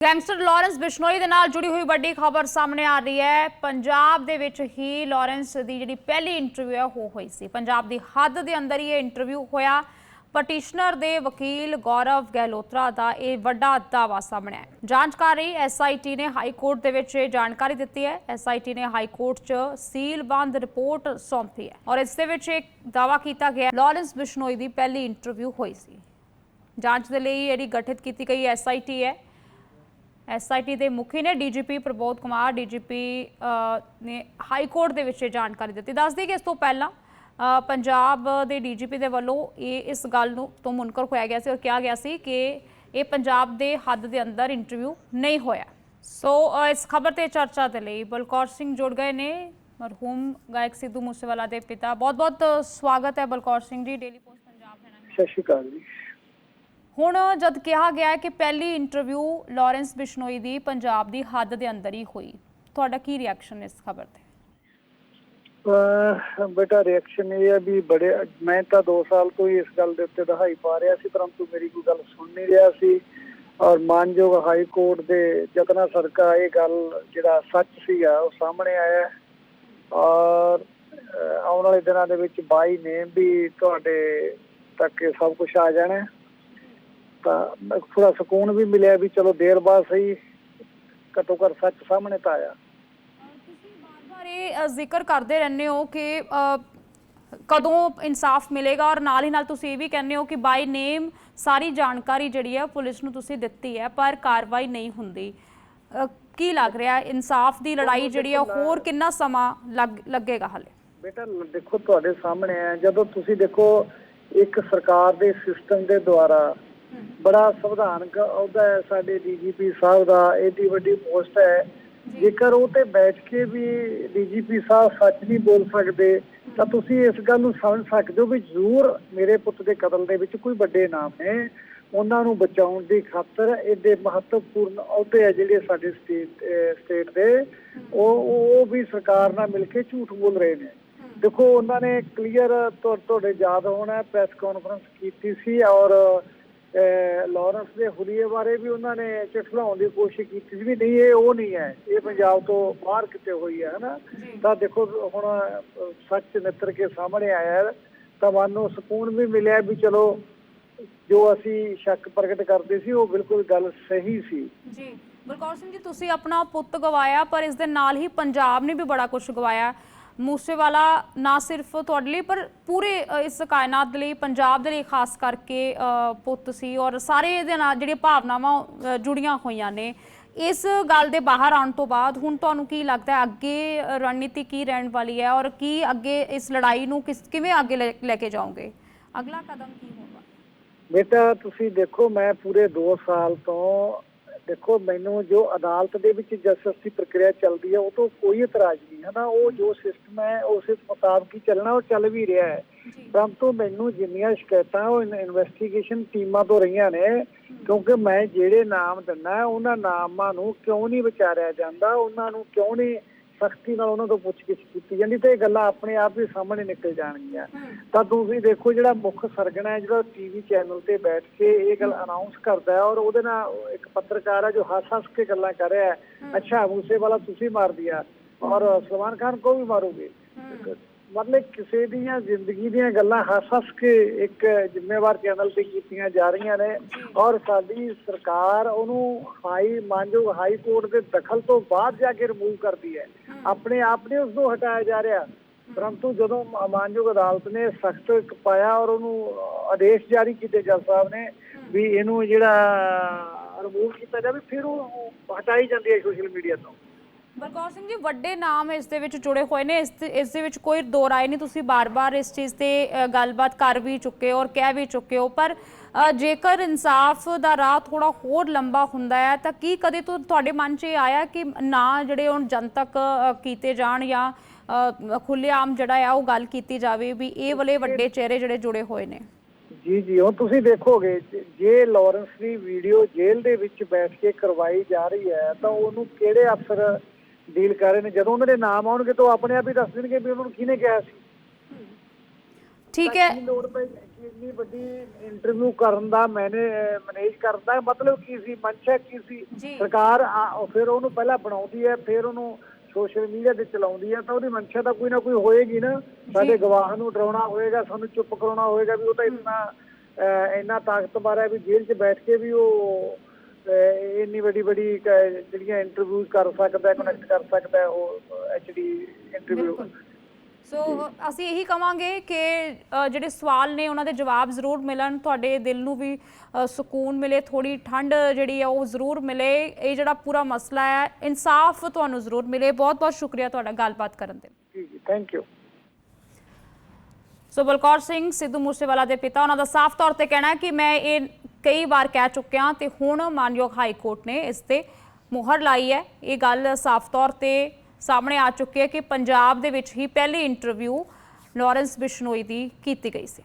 Gangster Lawrence Bishnoi ਦੇ ਨਾਲ ਜੁੜੀ ਹੋਈ ਵੱਡੀ ਖਬਰ ਸਾਹਮਣੇ ਆ ਰਹੀ ਹੈ। ਪੰਜਾਬ ਦੇ ਵਿੱਚ ਹੀ ਲਾਰੈਂਸ ਦੀ ਜਿਹੜੀ ਪਹਿਲੀ ਇੰਟਰਵਿਊ ਹੈ, ਉਹ ਹੋਈ ਸੀ। ਪੰਜਾਬ ਦੀ ਹੱਦ ਦੇ ਅੰਦਰ ਹੀ ਇਹ ਇੰਟਰਵਿਊ ਹੋਇਆ। ਪਟੀਸ਼ਨਰ ਦੇ ਵਕੀਲ ਗੌਰਵ ਗਹਿਲੋਤਰਾ ਦਾ ਇਹ ਵੱਡਾ ਦਾਅਵਾ ਸਾਹਮਣੇ ਆਇਆ। ਜਾਂਚ ਕਰ ਰਹੀ ਐਸਆਈਟੀ ਨੇ ਹਾਈ ਕੋਰਟ ਦੇ ਵਿੱਚ ਇਹ ਜਾਣਕਾਰੀ ਦਿੱਤੀ ਹੈ। ਐਸਆਈਟੀ ਨੇ ਹਾਈ ਕੋਰਟ 'ਚ ਸੀਲਬੰਦ ਰਿਪੋਰਟ ਸੌਂਪੀ ਹੈ ਔਰ ਇਸ ਦੇ ਵਿੱਚ ਇੱਕ ਦਾਅਵਾ ਕੀਤਾ ਗਿਆ ਲਾਰੈਂਸ ਬਿਸ਼ਨੋਈ ਦੀ ਪਹਿਲੀ ਇੰਟਰਵਿਊ ਹੋਈ ਸੀ। ਜਾਂਚ ਦੇ ਲਈ ਜਿਹੜੀ ਗਠਿਤ ਕੀਤੀ ਗਈ ਐਸਆਈਟੀ ਹੈ ਐਸਆਈਟੀ ਦੇ ਮੁਖੀ ਨੇ ਡੀਜੀਪੀ ਪ੍ਰਬੋਧ ਕੁਮਾਰ ਡੀਜੀਪੀ ਨੇ ਹਾਈ ਕੋਰਟ ਦੇ ਵਿੱਚ ਇਹ ਜਾਣਕਾਰੀ ਦਿੱਤੀ। ਦੱਸਦੀ ਕਿ ਇਸ ਤੋਂ ਪਹਿਲਾਂ ਪੰਜਾਬ ਦੇ ਡੀਜੀਪੀ ਦੇ ਵੱਲੋਂ ਇਹ ਇਸ ਗੱਲ ਨੂੰ ਤੋਂ ਮੁਨਕਰ ਹੋਇਆ ਗਿਆ ਸੀ ਔਰ ਕਿਹਾ ਗਿਆ ਸੀ ਕਿ ਇਹ ਪੰਜਾਬ ਦੇ ਹੱਦ ਦੇ ਅੰਦਰ ਇੰਟਰਵਿਊ ਨਹੀਂ ਹੋਇਆ। ਸੋ ਇਸ ਖਬਰ ਤੇ ਚਰਚਾ ਦੇ ਲਈ ਬਲਕੌਰ ਸਿੰਘ ਜੁੜ ਗਏ ਨੇ। ਮਰਹੂਮ ਗਾਇਕ ਸਿੱਧੂ ਮੂਸੇਵਾਲਾ ਦੇ ਪਿਤਾ। ਬਹੁਤ-ਬਹੁਤ ਸਵਾਗਤ ਹੈ ਬਲਕੌਰ ਸਿੰਘ ਜੀ। ਡੇਲੀ ਪੋਸਟ ਪੰਜਾਬ ਦੇ ਸਤਿ ਸ਼੍ਰੀ ਅਕਾਲ ਜੀ। ਹੁਣ ਜਦ ਕਿਹਾ ਗਿਆ ਕਿ ਪਹਿਲੀ ਇੰਟਰਵਿਊ ਲਾਰੈਂਸ ਬਿਸ਼ਨੋਈ ਦੀ ਪੰਜਾਬ ਦੀ ਹੱਦ ਦੇ ਅੰਦਰ ਹੀ ਹੋਈ। ਤੁਹਾਡਾ ਕੀ ਰਿਐਕਸ਼ਨ ਇਸ ਖਬਰ ਤੇ? ਬੇਟਾ ਰਿਐਕਸ਼ਨ ਇਹ ਹੈ ਵੀ ਬੜੇ, ਮੈਂ ਤਾਂ 2 ਸਾਲ ਤੋਂ ਹੀ ਇਸ ਗੱਲ ਦੇ ਉੱਤੇ ਦਹਾਈ ਪਾ ਰਿਹਾ ਸੀ, ਪਰੰਤੂ ਮੇਰੀ ਕੋਈ ਗੱਲ ਸੁਣ ਨਹੀਂ ਰਿਹਾ ਸੀ। ਔਰ ਮਾਨਯੋਗ ਹਾਈ ਕੋਰਟ ਦੇ ਯਤਨਾ ਸਦਕਾ ਇਹ ਗੱਲ ਜਿਹੜਾ ਸੱਚ ਸੀਗਾ, ਉਹ ਸਾਹਮਣੇ ਆਇਆ। ਔਰ ਆਉਣ ਵਾਲੇ ਦਿਨਾਂ ਦੇ ਵਿੱਚ ਬਾਈ ਨੇ ਵੀ ਤੁਹਾਡੇ ਤੱਕ ਸਭ ਕੁਝ ਆ ਜਾਣਾ ਤਾਂ ਥੋੜਾ ਸਕੂਨ ਵੀ ਮਿਲਿਆ ਵੀ ਚਲੋ ਦੇਰ ਬਾਅਦ ਸਹੀ ਘੱਟੋ ਘੱਟ ਸੱਚ ਸਾਹਮਣੇ ਤਾਂ ਆਇਆ। ਤੁਸੀਂ ਬਾਰ-ਬਾਰ ਇਹ ਅ, ਜ਼ਿਕਰ ਕਰਦੇ ਰਹਿੰਦੇ ਹੋ ਕਿ ਕਦੋਂ ਇਨਸਾਫ ਮਿਲੇਗਾ ਔਰ ਨਾਲ ਹੀ ਨਾਲ ਤੁਸੀਂ ਇਹ ਵੀ ਕਹਿੰਦੇ ਹੋ ਕਿ ਬਾਈ ਨੇਮ ਸਾਰੀ ਜਾਣਕਾਰੀ ਜਿਹੜੀ ਹੈ ਪੁਲਿਸ ਨੂੰ ਤੁਸੀਂ ਦਿੱਤੀ ਹੈ ਪਰ ਕਾਰਵਾਈ ਨਹੀਂ ਹੁੰਦੀ। ਕੀ ਲੱਗ ਰਿਹਾ ਇਨਸਾਫ ਦੀ ਲੜਾਈ ਜਿਹੜੀ ਹੈ ਹੋਰ ਕਿੰਨਾ ਸਮਾਂ ਲੱਗ- ਲੱਗੇਗਾ ਹਲੇ? ਬੇਟਾ ਦੇਖੋ ਤੁਹਾਡੇ ਸਾਹਮਣੇ ਹੈ ਜਦੋਂ ਤੁਸੀਂ ਦੇਖੋ ਇੱਕ ਸਰਕਾਰ ਦੇ ਸਿਸਟਮ ਦੇ ਦੁਆਰਾ ਬੜਾ ਸੰਵਿਧਾਨਕ ਅਹੁਦਾ ਹੈ ਸਾਡੇ ਡੀਜੀਪੀ ਸਾਹਿਬ ਦਾ ਏਡੀ ਵੱਡੀ ਪੋਸਟ ਹੈ। ਜੇਕਰ ਉਹ ਤੇ ਬੈਠ ਕੇ ਵੀ ਡੀਜੀਪੀ ਸਾਹਿਬ ਸੱਚ ਨਹੀਂ ਬੋਲ ਸਕਦੇ ਤਾਂ ਤੁਸੀਂ ਇਸ ਗੱਲ ਨੂੰ ਸਮਝ ਸਕਦੇ ਹੋ ਵੀ ਜ਼ਰੂਰ ਮੇਰੇ ਪੁੱਤ ਦੇ ਕਤਲ ਦੇ ਵਿੱਚ ਕੋਈ ਵੱਡੇ ਨਾਮ ਨੇ। ਉਹਨਾਂ ਨੂੰ ਬਚਾਉਣ ਦੀ ਖਾਤਰ ਇਹਦੇ ਮਹੱਤਵਪੂਰਨ ਅਹੁਦੇ ਆ ਜਿਹੜੇ ਸਾਡੇ ਸਟੇਟ ਸਟੇਟ ਦੇ। ਉਹ ਉਹ ਵੀ ਸਰਕਾਰ ਨਾਲ ਮਿਲ ਕੇ ਝੂਠ ਬੋਲ ਰਹੇ ਨੇ। ਦੇਖੋ ਉਹਨਾਂ ਨੇ ਕਲੀਅਰ ਤੁਹਾਡੇ ਯਾਦ ਹੋਣਾ ਪ੍ਰੈਸ ਕਾਨਫਰੰਸ ਕੀਤੀ ਸੀ ਔਰ ਲਾਰੈਂਸ ਦੇ ਹੁਲੀਏ ਬਾਰੇ ਵੀ ਉਹਨਾਂ ਨੇ ਚਿਠਲਾਉਣ ਦੀ ਕੋਸ਼ਿਸ਼ ਕੀਤੀ ਵੀ ਨਹੀਂ ਇਹ ਉਹ ਨਹੀਂ ਹੈ। ਇਹ ਪੰਜਾਬ ਤੋਂ ਬਾਹਰ ਕਿਤੇ ਹੋਈ ਹੈ ਹਨਾ? ਤਾਂ ਦੇਖੋ ਹੁਣ ਸੱਚ ਨਿੱਤਰ ਕੇ ਸਾਹਮਣੇ ਆਇਆ ਤਾਂ ਮਨ ਨੂੰ ਸਕੂਨ ਵੀ ਮਿਲਿਆ ਵੀ ਚਲੋ ਜੋ ਅਸੀਂ ਸ਼ੱਕ ਪ੍ਰਗਟ ਕਰਦੇ ਸੀ ਉਹ ਬਿਲਕੁਲ ਗੱਲ ਸਹੀ ਸੀ। ਜੀ। ਬਲਕੌਰ ਸਿੰਘ ਜੀ ਤੁਸੀਂ ਆਪਣਾ ਪੁੱਤ ਗਵਾਇਆ ਪਰ ਇਸ ਦੇ ਨਾਲ ਹੀ ਪੰਜਾਬ ਨੇ ਵੀ ਬੜਾ ਕੁਝ ਗਵਾਇਆ। ਮੂਸੇਵਾਲਾ ਨਾ ਸਿਰਫ ਤੁਹਾਡੇ ਲਈ, ਪਰ ਪੂਰੇ ਇਸ ਕਾਇਨਾਤ ਦੇ ਲਈ, ਪੰਜਾਬ ਦੇ ਲਈ ਖਾਸ ਕਰਕੇ ਪੁੱਤ ਸੀ ਔਰ ਸਾਰੇ ਇਹਦੇ ਨਾਲ ਜਿਹੜੀਆਂ ਭਾਵਨਾਵਾਂ ਜੁੜੀਆਂ ਹੋਈਆਂ ਨੇ। ਇਸ ਗੱਲ ਦੇ ਬਾਹਰ ਆਉਣ ਤੋਂ ਬਾਅਦ ਹੁਣ ਤੁਹਾਨੂੰ ਕੀ ਲੱਗਦਾ ਹੈ, ਅੱਗੇ ਰਣਨੀਤੀ ਕੀ ਰਹਿਣ ਵਾਲੀ ਹੈ ਔਰ ਕੀ ਅੱਗੇ ਇਸ ਲੜਾਈ ਨੂੰ ਕਿਸ, ਕਿਵੇਂ ਅੱਗੇ ਲੈ ਲੈ ਕੇ ਜਾਓਗੇ? ਅਗਲਾ ਕਦਮ ਕੀ ਹੋਊਗਾ? ਬੇਟਾ, ਤੁਸੀਂ ਦੇਖੋ, ਮੈਂ ਪੂਰੇ 2 ਸਾਲ ਤੋਂ ਦੇਖੋ ਮੈਨੂੰ ਜੋ ਅਦਾਲਤ ਦੇ ਵਿੱਚ ਜਸਟਿਸ ਦੀ ਪ੍ਰਕਿਰਿਆ ਚੱਲਦੀ ਹੈ ਉਹ ਤੋਂ ਕੋਈ ਇਤਰਾਜ਼ ਨਹੀਂ ਹੈ ਨਾ। ਉਹ ਜੋ ਸਿਸਟਮ ਹੈ ਉਸ ਮੁਤਾਬਕ ਹੀ ਚੱਲਣਾ ਉਹ ਚੱਲ ਵੀ ਰਿਹਾ ਹੈ। ਪਰੰਤੂ ਮੈਨੂੰ ਜਿੰਨੀਆਂ ਸ਼ਿਕਾਇਤਾਂ ਉਹ ਇਨਵੈਸਟੀਗੇਸ਼ਨ ਟੀਮਾਂ ਤੋਂ ਰਹੀਆਂ ਨੇ ਕਿਉਂਕਿ ਮੈਂ ਜਿਹੜੇ ਨਾਮ ਦਿੰਦਾ ਉਹਨਾਂ ਨਾਮਾਂ ਨੂੰ ਕਿਉਂ ਨਹੀਂ ਵਿਚਾਰਿਆ ਜਾਂਦਾ ਉਹਨਾਂ ਨੂੰ ਕਿਉਂ ਨਹੀਂ ਸਖਤੀ ਨਾਲ ਉਹਨਾਂ ਤੋਂ ਪੁੱਛਗਿੱਛ ਕੀਤੀ ਜਾਂਦੀ ਤੇ ਇਹ ਗੱਲਾਂ ਆਪਣੇ ਆਪ ਹੀ ਸਾਹਮਣੇ ਨਿਕਲ ਜਾਣਗੀਆਂ। ਤਾਂ ਤੁਸੀਂ ਦੇਖੋ ਜਿਹੜਾ ਮੁੱਖ ਸਰਗਣਾ ਹੈ ਜਿਹੜਾ ਟੀਵੀ ਚੈਨਲ ਤੇ ਬੈਠ ਕੇ ਇਹ ਗੱਲ ਅਨਾਉਂਸ ਕਰਦਾ ਹੈ ਔਰ ਉਹਦੇ ਨਾਲ ਇੱਕ ਪੱਤਰਕਾਰ ਹੈ ਜੋ ਹੱਸ ਹੱਸ ਕੇ ਗੱਲਾਂ ਕਰ ਰਿਹਾ ਹੈ। ਅੱਛਾ ਮੂਸੇ ਵਾਲਾ ਤੁਸੀਂ ਮਾਰ ਦਿਆ ਔਰ ਸਲਮਾਨ ਖਾਨ ਕੋ ਵੀ ਮਾਰੋਗੇ। ਮਤਲਬ ਕਿਸੇ ਦੀਆਂ ਜ਼ਿੰਦਗੀ ਦੀਆਂ ਗੱਲਾਂ ਹੱਸ ਹੱਸ ਕੇ ਇੱਕ ਜ਼ਿੰਮੇਵਾਰ ਚੈਨਲ ਤੇ ਕੀਤੀਆਂ ਜਾ ਰਹੀਆਂ ਨੇ ਔਰ ਸਾਡੀ ਸਰਕਾਰ ਉਹਨੂੰ ਹਾਈ ਮਾਨਯੋਗ ਹਾਈ ਕੋਰਟ ਦੇ ਦਖਲ ਤੋਂ ਬਾਅਦ ਜਾ ਕੇ ਰਿਮੂਵ ਕਰਦੀ ਹੈ। ਆਪਣੇ ਆਪ ਨੇ ਉਸ ਨੂੰ ਹਟਾਇਆ ਜਾ ਰਿਹਾ। ਪਰੰਤੂ ਜਦੋਂ ਮਾਨਯੋਗ ਅਦਾਲਤ ਨੇ ਸਖਤ ਇੱਕ ਪਾਇਆ ਔਰ ਉਹਨੂੰ ਆਦੇਸ਼ ਜਾਰੀ ਕੀਤੇ ਜੱਜ ਸਾਹਿਬ ਨੇ ਵੀ ਇਹਨੂੰ ਜਿਹੜਾ ਰਿਮੂਵ ਕੀਤਾ ਜਾਵੇ ਫਿਰ ਉਹ ਹਟਾਈ ਜਾਂਦੀ ਹੈ ਸੋਸ਼ਲ ਮੀਡੀਆ ਤੋਂ। ਬਲਕੌਰ ਸਿੰਘ ਜੀ, ਵੱਡੇ ਨਾਮ ਇਸ ਦੇ ਵਿੱਚ ਜੁੜੇ ਹੋਏ ਨੇ। ਇਸ ਇਸ ਦੇ ਵਿੱਚ ਕੋਈ ਦੋ ਰਾਏ ਨਹੀਂ। ਤੁਸੀਂ ਬਾਰ-ਬਾਰ ਇਸ ਚੀਜ਼ ਤੇ ਗੱਲਬਾਤ ਕਰ ਵੀ ਚੁੱਕੇ ਹੋ ਔਰ ਕਹਿ ਵੀ ਚੁੱਕੇ ਹੋ। ਪਰ ਜੇਕਰ ਇਨਸਾਫ ਦਾ ਰਾਹ ਥੋੜਾ ਹੋਰ ਲੰਬਾ ਹੁੰਦਾ ਹੈ, ਤਾਂ ਕੀ ਕਦੇ ਤੋਂ, ਤੁਹਾਡੇ ਮਨ 'ਚ ਇਹ ਆਇਆ ਕਿ ਨਾ ਜਿਹੜੇ ਹੁਣ ਜਨਤਕ ਕੀਤੇ ਜਾਣ ਜਾਂ ਖੁੱਲ੍ਹੇਆਮ ਜਿਹੜਾ ਆ, ਉਹ ਗੱਲ ਕੀਤੀ ਜਾਵੇ ਵੀ ਇਹ ਵਾਲੇ ਵੱਡੇ ਚਿਹਰੇ ਜਿਹੜੇ ਜੁੜੇ ਹੋਏ ਨੇ? ਜੀ ਜੀ, ਹੁਣ ਤੁਸੀਂ ਦੇਖੋਗੇ, ਜੇ ਲਾਰੈਂਸ ਦੀ ਵੀਡੀਓ ਜੇਲ੍ਹ ਦੇ ਵਿੱਚ ਬੈਠ ਕੇ ਕਰਵਾਈ ਜਾ ਰਹੀ ਹੈ, ਤਾਂ ਉਹਨੂੰ ਕਿਹੜੇ ਅਫਸਰ ਡੀਲ ਕਰ ਰਹੇ ਨੇ। ਜਦੋਂ ਉਹਨਾਂ ਦੇ ਨਾਮ ਆਉਣਗੇ ਤਾਂ ਉਹ ਆਪਣੇ ਆਪ ਹੀ ਦੱਸ ਦੇਣਗੇ ਵੀ ਉਹਨਾਂ ਨੂੰ ਕਿਹਨੇ ਕਿਹਾ ਸੀ। ਠੀਕ ਹੈ। ਲੋੜ ਪਈ? ਇੰਨੀ ਵੱਡੀ ਇੰਟਰਵਿਊ ਕਰਨ ਦਾ ਮੈਨੇ ਮੈਨੇਜ ਕਰਨ ਦਾ ਮਤਲਬ ਕੀ ਸੀ? ਮਨਸ਼ਾ ਕੀ ਸੀ। ਸਰਕਾਰ ਫਿਰ ਉਹਨੂੰ ਪਹਿਲਾਂ ਬਣਾਉਂਦੀ ਹੈ ਫਿਰ ਉਹਨੂੰ ਸੋਸ਼ਲ ਮੀਡੀਆ ਤੇ ਚਲਾਉਂਦੀ ਹੈ ਤਾਂ ਉਹਦੀ ਮਨਸ਼ਾ ਤਾਂ ਕੋਈ ਨਾ ਕੋਈ ਹੋਏਗੀ ਨਾ। ਸਾਡੇ ਗਵਾਹ ਨੂੰ ਡਰਾਉਣਾ ਹੋਏਗਾ ਸਾਨੂੰ ਚੁੱਪ ਕਰਾਉਣਾ ਹੋਏਗਾ ਵੀ ਉਹ ਤਾਂ ਇੰਨਾ ਇੰਨਾ ਤਾਕਤਵਰ ਹੈ ਵੀ ਜੇਲ੍ਹ 'ਚ ਬੈਠ ਕੇ ਵੀ ਉਹ ਇੰਨੀ ਵੱਡੀ ਵੱਡੀ ਜਿਹੜੀਆਂ ਇੰਟਰਵਿਊ ਕਰ ਸਕਦਾ ਕਨੈਕਟ ਕਰ ਸਕਦਾ ਉਹ ਐਚਡੀ ਇੰਟਰਵਿਊ ਸੋ ਅਸੀਂ ਇਹੀ ਕਵਾਂਗੇ ਕਿ ਜਿਹੜੇ ਸਵਾਲ ਨੇ ਉਹਨਾਂ ਦੇ ਜਵਾਬ ਜ਼ਰੂਰ ਮਿਲਣ ਤੁਹਾਡੇ ਦਿਲ ਨੂੰ ਵੀ ਸਕੂਨ ਮਿਲੇ ਥੋੜੀ ਠੰਡ ਜਿਹੜੀ ਹੈ ਉਹ ਜ਼ਰੂਰ ਮਿਲੇ। ਇਹ ਜਿਹੜਾ ਪੂਰਾ ਮਸਲਾ ਹੈ ਇਨਸਾਫ ਤੁਹਾਨੂੰ ਜ਼ਰੂਰ ਮਿਲੇ। ਬਹੁਤ ਬਹੁਤ ਸ਼ੁਕਰੀਆ ਤੁਹਾਡਾ ਗੱਲਬਾਤ ਕਰਨ ਦੇ। ਜੀ ਜੀ thank you so Balkaur Singh Sidhu Moosewala ਦੇ ਪਿਤਾ ਉਹਨਾਂ ਦਾ ਸਾਫ਼ ਤੌਰ ਤੇ ਕਹਿਣਾ ਹੈ ਕਿ ਮੈਂ ਇਹ ਕਈ ਵਾਰ ਕਹਿ ਚੁੱਕਿਆ ਤੇ ਹੁਣ ਮਾਨਯੋਗ ਹਾਈ ਕੋਰਟ ਨੇ ਇਸ ਤੇ ਮੋਹਰ ਲਾਈ ਹੈ। ਇਹ ਗੱਲ ਸਾਫ਼ ਤੌਰ ਤੇ ਸਾਹਮਣੇ ਆ ਚੁੱਕੀ ਹੈ ਕਿ ਪੰਜਾਬ ਦੇ ਵਿੱਚ ਹੀ ਪਹਿਲੀ ਇੰਟਰਵਿਊ ਲਾਰੈਂਸ ਬਿਸ਼ਨੋਈ ਦੀ ਕੀਤੀ ਗਈ ਸੀ।